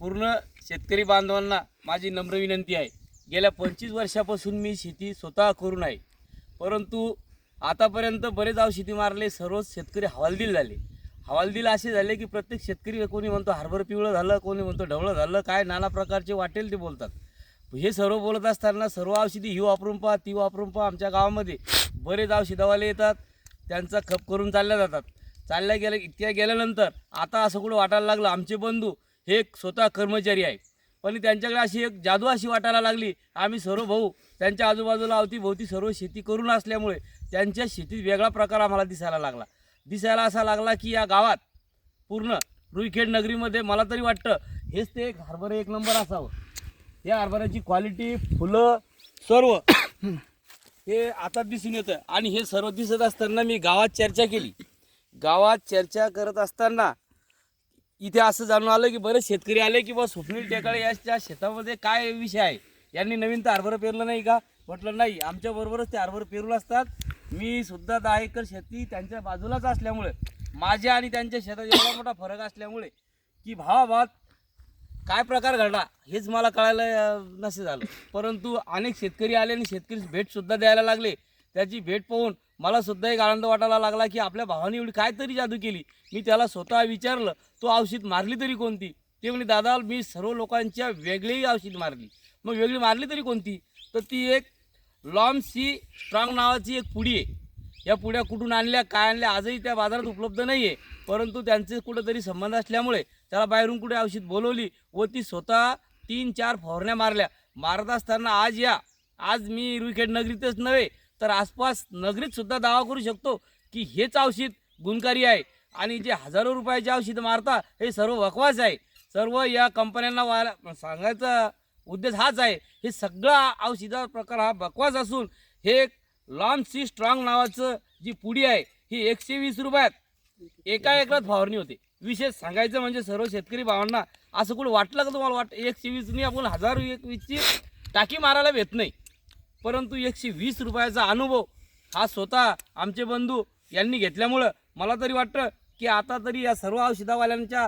पूर्ण शेतकरी बांधवांना माझी नम्र विनंती आहे. गेल्या पंचवीस वर्षापासून मी शेती स्वतः करून आहे. परंतु आतापर्यंत बरेच आव शेती मारले सर्व शेतकरी हवालदिल झाले. हवालदिल असे झाले की प्रत्येक शेतकरी कोणी म्हणतो हरभर पिवळं झालं कोणी म्हणतो ढवळं झालं काय नाना प्रकारचे वाटेल ते बोलतात. हे सर्व बोलत असताना सर्व औषधी ही वापरून पहा ती वापरून पहा. आमच्या गावामध्ये बरेच औषधावाले येतात त्यांचा खप करून चालल्या जातात. चालल्या गेल्या इतक्या गेल्यानंतर आता असं कुठं वाटायला लागलं? आमचे बंधू हे एक स्वतः कर्मचारी आहे. पण त्यांच्याकडे अशी एक जादू अशी वाटायला लागली आम्ही सर्व भाऊ त्यांच्या आजूबाजूला अवतीभोवती सर्व शेती करून असल्यामुळे त्यांच्या शेतीत वेगळा प्रकार आम्हाला दिसायला लागला. दिसायला असा लागला की या गावात पूर्ण रुईखेड नगरीमध्ये मला तरी वाटतं हेच ते एक हरभरे एक नंबर असावं. या हरभऱ्याची क्वालिटी फुलं सर्व हे आता दिसून येतं आणि हे सर्व दिसत असताना मी गावात चर्चा केली. गावात चर्चा करत असताना इथे असं जाणून आलं की बरेच शेतकरी आले की बा स्वप्नील टेकाळे याच्या शेतामध्ये काय विषय आहे? यांनी नवीन तर हरभरं पेरलं नाही का? म्हटलं नाही आमच्या बरोबरच ते हरभरं पेरून असतात. मी सुद्धा दहा एकर शेती त्यांच्या बाजूलाच असल्यामुळे माझ्या आणि त्यांच्या शेतात एवढा मोठा फरक असल्यामुळे की भावाभावात काय प्रकार घडला हेच मला कळायला नसे झालं. परंतु अनेक शेतकरी आले आणि शेतकरी भेटसुद्धा द्यायला लागले. त्याची भेट पाहून मला सुद्धा एक आनंद वाटायला लागला की आपल्या भावाने एवढी काय तरी जादू केली. मी त्याला स्वतः विचारलं तो औषध मारली तरी कोणती? ते म्हणे दादा मी सर्व लोकांच्या वेगळी औषध मारली. मग वेगळी मारली तरी कोणती? तर ती एक लॉम सी स्ट्रॉंग नावाची एक पुडी आहे. या पुड्या कुठून आणल्या काय आणल्या आजही त्या बाजारात उपलब्ध नाही आहे परंतु त्यांचे कुठंतरी संबंध असल्यामुळे त्याला बाहेरून कुठे औषध बोलवली व ती स्वतः तीन चार फवारण्या मारल्या. मारत असताना आज या. आज मी रुईखेड नगरीतच नव्हे तर आसपास नगरीत सुद्धा दावा करू शकतो की हेच औषध गुणकारी आहे. आणि जे हजारो रुपयाचे औषध मारता हे सर्व वकवास आहे. सर्व या कंपन्यांना वाला सांगायचा उद्देश हाच आहे. हे सगळा औषधा प्रकार हा बकवास असून हे लॉन्ग सी स्ट्रॉंग नावाचं जी पुडी आहे ही एकशे वीस रुपयात एका एकरात फवारणी होते. विशेष सांगायचं म्हणजे सर्व शेतकरी भावांना असं कुठं वाटलं का तुम्हाला वाट एकशे वीसनी आपण हजार एक वीसची टाकी मारायला भेट नाही. परंतु एकशे वीस रुपयाचा अनुभव हा स्वतः आमचे बंधू यांनी घेतल्यामुळं मला तरी वाटतं की आता तरी या सर्व औषधावाल्यांच्या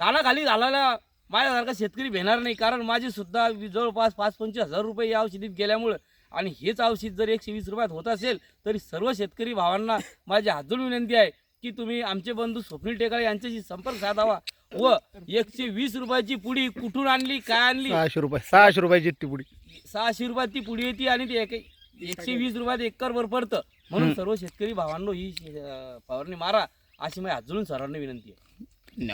कानाखाली घालायला माझ्यासारखा शेतकरी भेणार नाही. कारण माझे सुद्धा जवळपास पाच पंचवीस हजार रुपये या औषधीत गेल्यामुळं आणि हेच औषध जर एकशे वीस रुपयात होत असेल तरी सर्व शेतकरी भावांना माझी हातून विनंती आहे. की तुम्ही आमचे बंधू स्वप्नील टेकाळे यांच्याशी संपर्क साधावा व एकशे वीस रुपयाची पुडी कुठून आणली काय आणली? सहाशे रुपये सहाशे रुपयाची टिपुडी सहाशे रुपयात ती पुडी येते आणि ती एक एकशे वीस रुपयात एकरभर पडतं. म्हणून सर्व शेतकरी भावांनो ही अं, फवारणी मारा अशी माझी हात जोडून सर्वांना विनंती आहे.